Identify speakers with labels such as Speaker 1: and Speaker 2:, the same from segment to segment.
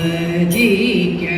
Speaker 1: ഗണപതിക്ക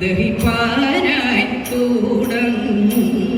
Speaker 1: ദഹിപ്പാനായി തുടങ്ങും.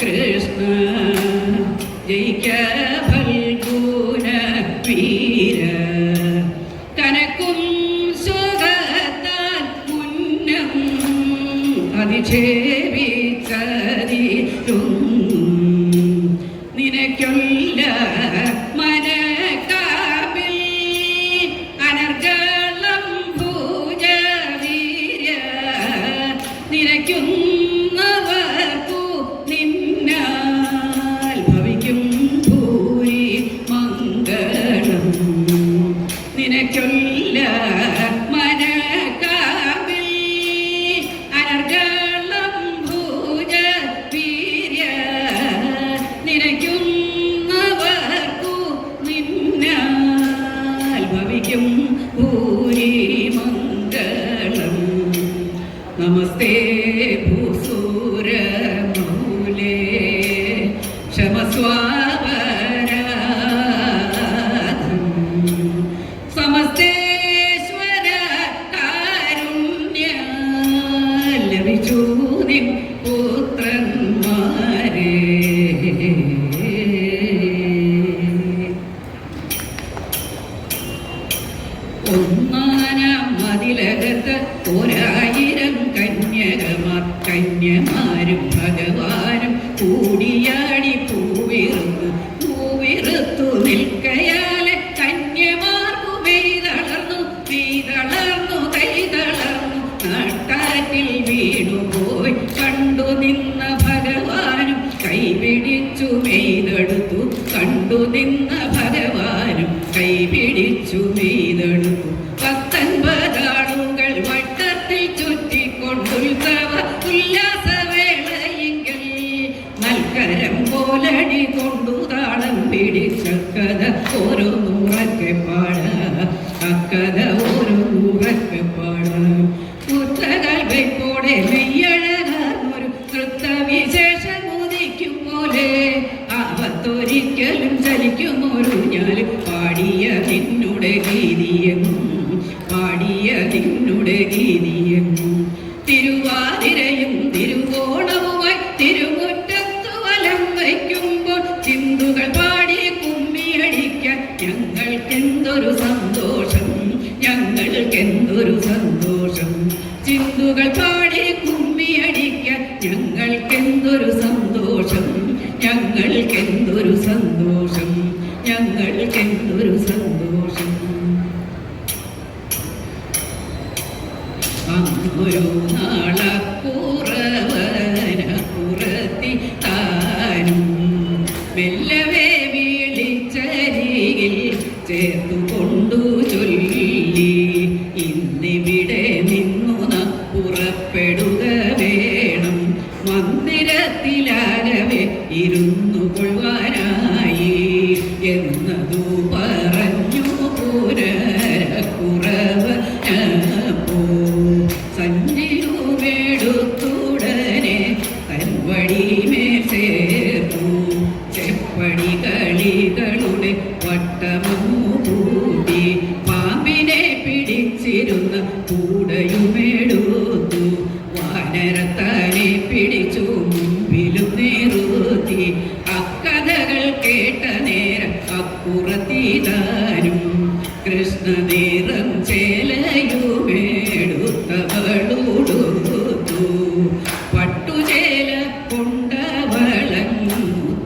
Speaker 1: കൃഷ്ണ ജയിക്ക ഫൽഗുന വീര കനക്കും സുഖത്താൻ പുന്നം അതിക്ഷേപിക്കതിരും നിനക്കൊല്ല മനക്കാവിൽ അനർഗളം പൂജ വീര നിനക്കും ഒന്നാനാം മതിലകത്ത് ഒരായിരം കന്യകമാർ കന്യമാർ പിടിച്ചു മെയ്തെടുത്തു കണ്ടു നിന്ന ഭഗവാനും കൈ പിടിച്ചു മെയ്തെടുത്തു പത്തൊൻപതാളുകൾ വട്ടത്തിൽ ചുറ്റിക്കൊണ്ടുൽസവ ഉല്ലാസവേളയെങ്കിൽ നൽകരം പോലടി കൊണ്ടു താളം പിടിച്ച കഥ ഓരോ നൂറൊക്കെ പാട അക്കഥ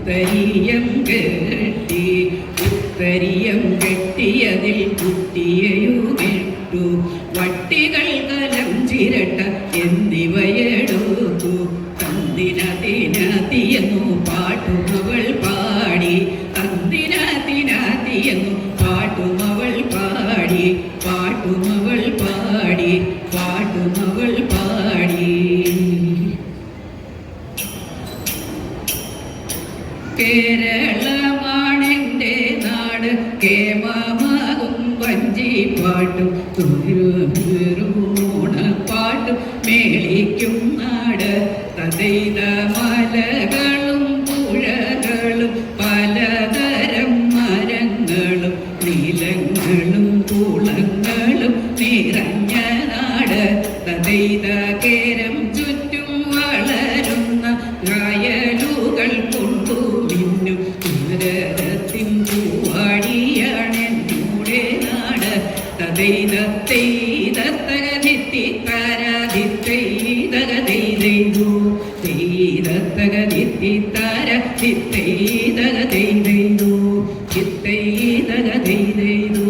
Speaker 1: ഉത്തരിയം കെട്ടി ഉത്തരിയം കെട്ടിയതിൽ കുട്ടിയെയു കെട്ടു വട്ടികൾ കേരളമാണെന്റെ നാട് കേമമാകും വഞ്ചിപ്പാട്ടും പാട്ടും മേളിക്കും നാട് തതൈത മലകളും പുഴകളും പലതരം മരങ്ങളും നീലങ്ങളും കുളങ്ങളും നിറഞ്ഞ നാട് തതൈത കേരം Cordeiro.